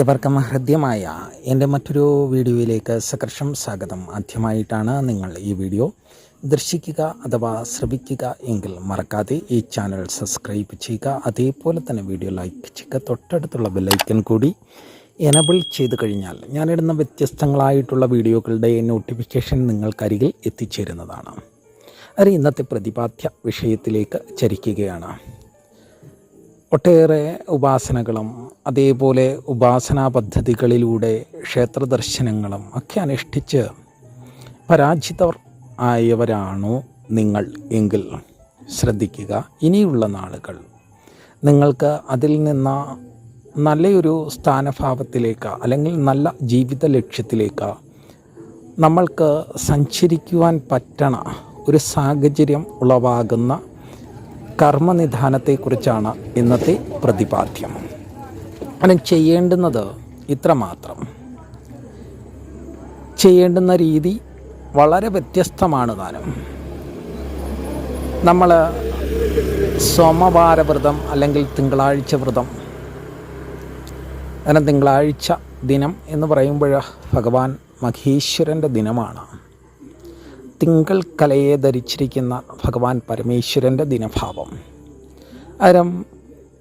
ഏവർക്കും ഹൃദ്യമായ എന്റെ മറ്റൊരു വീഡിയോയിലേക്ക് സകർഷം സ്വാഗതം. ആദ്യമായിട്ടാണ് നിങ്ങൾ ഈ വീഡിയോ ദർശിക്കുക അഥവാ ശ്രവിക്കുക എങ്കിൽ മറക്കാതെ ഈ ചാനൽ സബ്സ്ക്രൈബ് ചെയ്യുക. അതേപോലെ തന്നെ വീഡിയോ ലൈക്ക് ചെയ്യുക. തൊട്ടടുത്തുള്ള ബെല്ലൈക്കൻ കൂടി എനബിൾ ചെയ്ത് കഴിഞ്ഞാൽ ഞാനിടുന്ന വ്യത്യസ്തങ്ങളായിട്ടുള്ള വീഡിയോകളുടെ നോട്ടിഫിക്കേഷൻ നിങ്ങൾക്കരികിൽ എത്തിച്ചേരുന്നതാണ്. അത് ഇന്നത്തെ പ്രതിപാദ്യ വിഷയത്തിലേക്ക് ചരിക്കുകയാണ്. ഒട്ടേറെ ഉപാസനകളും അതേപോലെ ഉപാസനാ പദ്ധതികളിലൂടെ ക്ഷേത്ര ദർശനങ്ങളും ഒക്കെ അനുഷ്ഠിച്ച് പരാജിതർ ആയവരാണോ നിങ്ങൾ എങ്കിൽ. ശ്രദ്ധിക്കുക ഇനിയുള്ള നാളുകൾ നിങ്ങൾക്ക് അതിൽ നിന്ന് നല്ലൊരു സ്ഥാനഭാവത്തിലേക്ക് അല്ലെങ്കിൽ നല്ല ജീവിത ലക്ഷ്യത്തിലേക്ക് നമ്മൾക്ക് സഞ്ചരിക്കുവാൻ പറ്റണ ഒരു സാഹചര്യം ഉളവാകുന്ന കർമ്മനിധാനത്തെക്കുറിച്ചാണ് ഇന്നത്തെ പ്രതിപാദ്യം. അങ്ങനെ ചെയ്യേണ്ടുന്നത് ഇത്രമാത്രം. ചെയ്യേണ്ടുന്ന രീതി വളരെ വ്യത്യസ്തമാണ് താനും. നമ്മൾ സോമവാര വ്രതം അല്ലെങ്കിൽ തിങ്കളാഴ്ച വ്രതം അങ്ങനെ തിങ്കളാഴ്ച ദിനം എന്ന് പറയുമ്പോൾ ഭഗവാൻ മഹേശ്വരന്റെ ദിനമാണ്. തിങ്കൾ കലയെ ധരിച്ചിരിക്കുന്ന ഭഗവാൻ പരമേശ്വരന്റെ ദിനഭാവം. അരം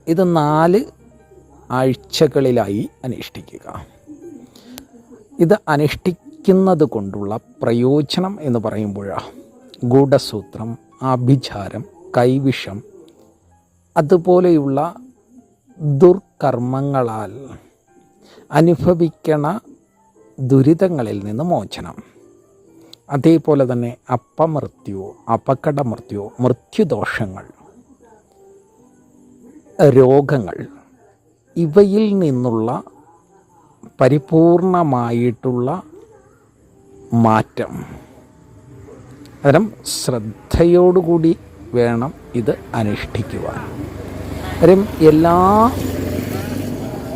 ഇത് നാല് ആഴ്ചകളിലായി അനുഷ്ഠിക്കുക. ഇത് അനുഷ്ഠിക്കുന്നത് കൊണ്ടുള്ള പ്രയോജനം എന്ന് പറയുമ്പോഴാണ് ഗൂഢസൂത്രം ആഭിചാരം കൈവിഷം അതുപോലെയുള്ള ദുർകർമ്മങ്ങളാൽ അനുഭവിക്കണ ദുരിതങ്ങളിൽ നിന്ന് മോചനം. അതേപോലെ തന്നെ അപമൃത്യു അപകടമൃത്യു മൃത്യുദോഷങ്ങൾ രോഗങ്ങൾ ഇവയിൽ നിന്നുള്ള പരിപൂർണമായിട്ടുള്ള മാറ്റം. അന്നേരം ശ്രദ്ധയോടുകൂടി വേണം ഇത് അനുഷ്ഠിക്കുവാൻ. അതും എല്ലാ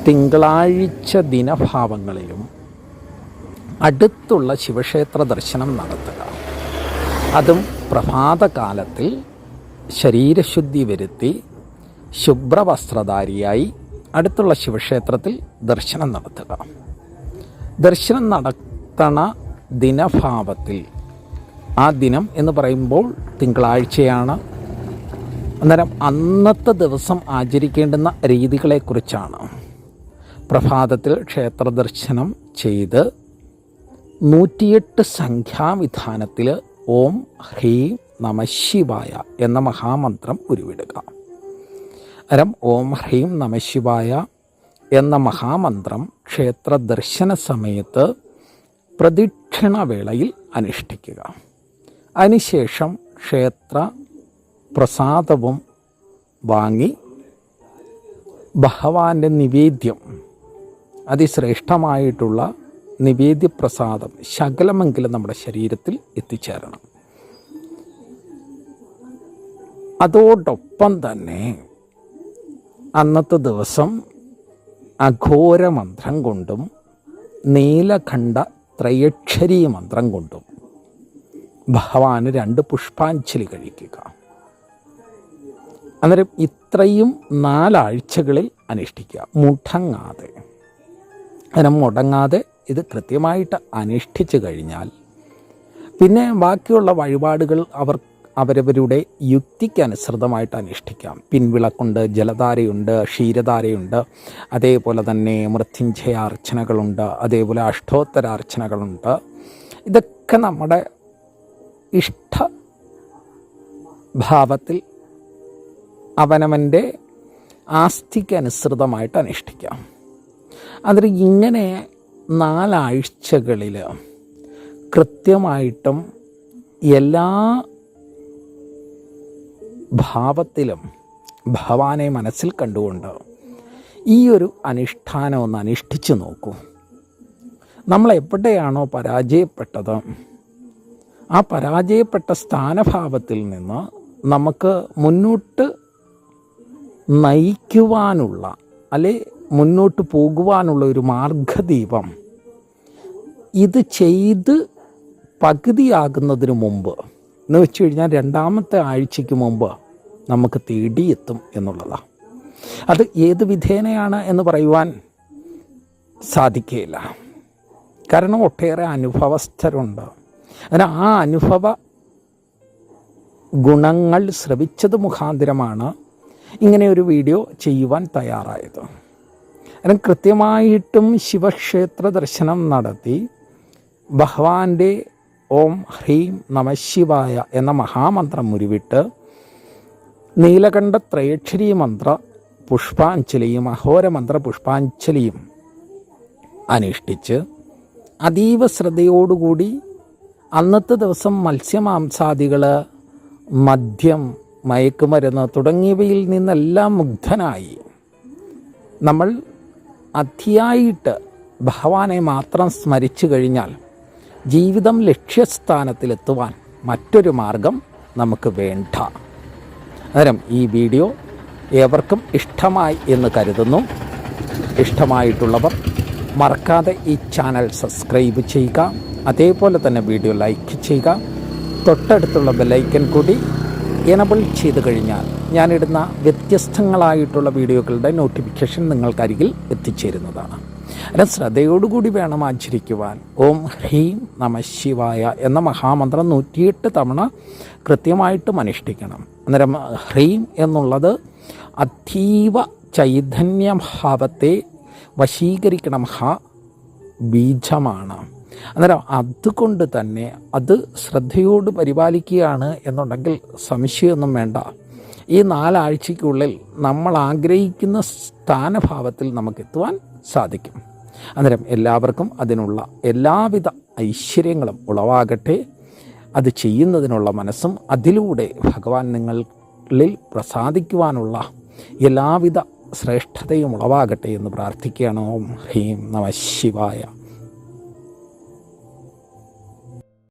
തിങ്കളാഴ്ച ദിനഭാവങ്ങളിലും അടുത്തുള്ള ശിവക്ഷേത്ര ദർശനം നടത്തുക. അതും പ്രഭാതകാലത്തിൽ ശരീരശുദ്ധി വരുത്തി ശുഭ്രവസ്ത്രധാരിയായി അടുത്തുള്ള ശിവക്ഷേത്രത്തിൽ ദർശനം നടത്തുക. ദർശനം നടത്തണ ദിനഭാവത്തിൽ ആ ദിനം എന്ന് പറയുമ്പോൾ തിങ്കളാഴ്ചയാണ്. അന്നേരം അന്നത്തെ ദിവസം ആചരിക്കേണ്ടുന്ന രീതികളെക്കുറിച്ചാണ്. പ്രഭാതത്തിൽ ക്ഷേത്രദർശനം ചെയ്ത് നൂറ്റിയെട്ട് സംഖ്യാവിധാനത്തിൽ ഓം ഹ്രീം നമ ശിവായ എന്ന മഹാമന്ത്രം ഉരുവിടുക. അരം ഓം ഹ്രീം നമ ശിവായ എന്ന മഹാമന്ത്രം ക്ഷേത്ര ദർശന സമയത്ത് പ്രദക്ഷിണവേളയിൽ അനുഷ്ഠിക്കുക. അതിനുശേഷം ക്ഷേത്ര പ്രസാദവും വാങ്ങി ഭഗവാന്റെ നിവേദ്യം അതിശ്രേഷ്ഠമായിട്ടുള്ള നിവേദ്യപ്രസാദം ശകലമെങ്കിലും നമ്മുടെ ശരീരത്തിൽ എത്തിച്ചേരണം. അതോടൊപ്പം തന്നെ അന്നത്തെ ദിവസം അഘോരമന്ത്രം കൊണ്ടും നീലഖണ്ഡ ത്രയക്ഷരീ മന്ത്രം കൊണ്ടും ഭഗവാന് രണ്ട് പുഷ്പാഞ്ജലി കഴിക്കുക. അന്നേരം ഇത്രയും നാലാഴ്ചകളിൽ അനുഷ്ഠിക്കുക. മുടങ്ങാതെ അങ്ങനെ മുടങ്ങാതെ ഇത് കൃത്യമായിട്ട് അനുഷ്ഠിച്ചു കഴിഞ്ഞാൽ പിന്നെ ബാക്കിയുള്ള വഴിപാടുകൾ അവർ അവരവരുടെ യുക്തിക്കനുസൃതമായിട്ട് അനുഷ്ഠിക്കാം. പിൻവിളക്കുണ്ട് ജലധാരയുണ്ട് ക്ഷീരധാരയുണ്ട് അതേപോലെ തന്നെ മൃത്യുഞ്ജയാർച്ചനകളുണ്ട് അതേപോലെ അഷ്ടോത്തരാർച്ചനകളുണ്ട്. ഇതൊക്കെ നമ്മുടെ ഇഷ്ട ഭാവത്തിൽ അവനവന്റെ ആസ്തിക്കനുസൃതമായിട്ട് അനുഷ്ഠിക്കാം. അതിൽ ഇങ്ങനെ നാലാഴ്ചകളിൽ കൃത്യമായിട്ടും എല്ലാ ഭാവത്തിലും ഭവാനെ മനസ്സിൽ കണ്ടുകൊണ്ട് ഈ ഒരു അനുഷ്ഠാനം ഒന്ന് അനുഷ്ഠിച്ചു നോക്കൂ. നമ്മൾ എവിടെയാണോ പരാജയപ്പെട്ടത് ആ പരാജയപ്പെട്ട സ്ഥാനഭാവത്തിൽ നിന്ന് നമുക്ക് മുന്നോട്ട് നയിക്കുവാനുള്ള അല്ലെ മുന്നോട്ട് പോകുവാനുള്ള ഒരു മാർഗദീപം. ഇത് ചെയ്ത് പകുതിയാകുന്നതിന് മുമ്പ് എന്ന് വെച്ച് കഴിഞ്ഞാൽ രണ്ടാമത്തെ ആഴ്ചയ്ക്ക് മുമ്പ് നമുക്ക് തേടിയെത്തും എന്നുള്ളതാണ് അത് ഏത് വിധേനയാണ് എന്ന് പറയുവാൻ സാധിക്കുകയില്ല കാരണം ഒട്ടേറെ അനുഭവസ്ഥരുണ്ട്. അതിന് ആ അനുഭവ ഗുണങ്ങൾ ശ്രവിച്ചത് മുഖാന്തരമാണ് ഇങ്ങനെ ഒരു വീഡിയോ ചെയ്യുവാൻ തയ്യാറായത്. കാരണം കൃത്യമായിട്ടും ശിവക്ഷേത്ര ദർശനം നടത്തി. ഭഗവാന്റെ ഓം ഹ്രീം നമശിവായ എന്ന മഹാമന്ത്രം ഉരുവിട്ട് നീലകണ്ഠ ത്രയക്ഷരി മന്ത്ര പുഷ്പാഞ്ജലിയും അഹോരമന്ത്ര പുഷ്പാഞ്ജലിയും അനുഷ്ഠിച്ച് അതീവ ശ്രദ്ധയോടുകൂടി അന്നത്തെ ദിവസം മത്സ്യമാംസാദികൾ മദ്യം മയക്കുമരുന്ന് തുടങ്ങിയവയിൽ നിന്നെല്ലാം മുഗ്ധനായി. നമ്മൾ അതിയായിട്ട് ഭഗവാനെ മാത്രം സ്മരിച്ചു കഴിഞ്ഞാൽ ജീവിതം ലക്ഷ്യസ്ഥാനത്തിലെത്തുവാൻ മറ്റൊരു മാർഗം നമുക്ക് വേണ്ട. അന്നേരം ഈ വീഡിയോ ഏവർക്കും ഇഷ്ടമായി എന്ന് കരുതുന്നു. ഇഷ്ടമായിട്ടുള്ളവർ മറക്കാതെ ഈ ചാനൽ സബ്സ്ക്രൈബ് ചെയ്യുക. അതേപോലെ തന്നെ വീഡിയോ ലൈക്ക് ചെയ്യുക. തൊട്ടടുത്തുള്ള ബെല്ലൈക്കൻ കൂടി എനബിൾ ചെയ്ത് കഴിഞ്ഞാൽ ഞാനിടുന്ന വ്യത്യസ്തങ്ങളായിട്ടുള്ള വീഡിയോകളുടെ നോട്ടിഫിക്കേഷൻ നിങ്ങൾക്കരികിൽ എത്തിച്ചേരുന്നതാണ്. അതിന് ശ്രദ്ധയോടുകൂടി വേണം ആചരിക്കുവാൻ. ഓം ഹ്രീം നമ ശിവായ എന്ന മഹാമന്ത്രം നൂറ്റിയെട്ട് തവണ കൃത്യമായിട്ടും അനുഷ്ഠിക്കണം. അന്നേരം ഹ്രീം എന്നുള്ളത് അതീവ ചൈതന്യഭാവത്തെ വശീകരിക്കണം ഹ ബീജമാണ്. അന്നേരം അതുകൊണ്ട് തന്നെ അത് ശ്രദ്ധയോട് പരിപാലിക്കുകയാണ് എന്നുണ്ടെങ്കിൽ സംശയമൊന്നും വേണ്ട. ഈ നാലാഴ്ചയ്ക്കുള്ളിൽ നമ്മൾ ആഗ്രഹിക്കുന്ന സ്ഥാനഭാവത്തിൽ നമുക്ക് എത്തുവാൻ സാധിക്കും. അന്നേരം എല്ലാവർക്കും അതിനുള്ള എല്ലാവിധ ഐശ്വര്യങ്ങളും ഉളവാകട്ടെ. അത് ചെയ്യുന്നതിനുള്ള മനസ്സും അതിലൂടെ ഭഗവാൻ നിങ്ങളിൽ പ്രസാദിക്കുവാനുള്ള എല്ലാവിധ ശ്രേഷ്ഠതയും ഉളവാകട്ടെ എന്ന് പ്രാർത്ഥിക്കുകയാണ്. ഓം ഹ്രീം നമ ശിവായ.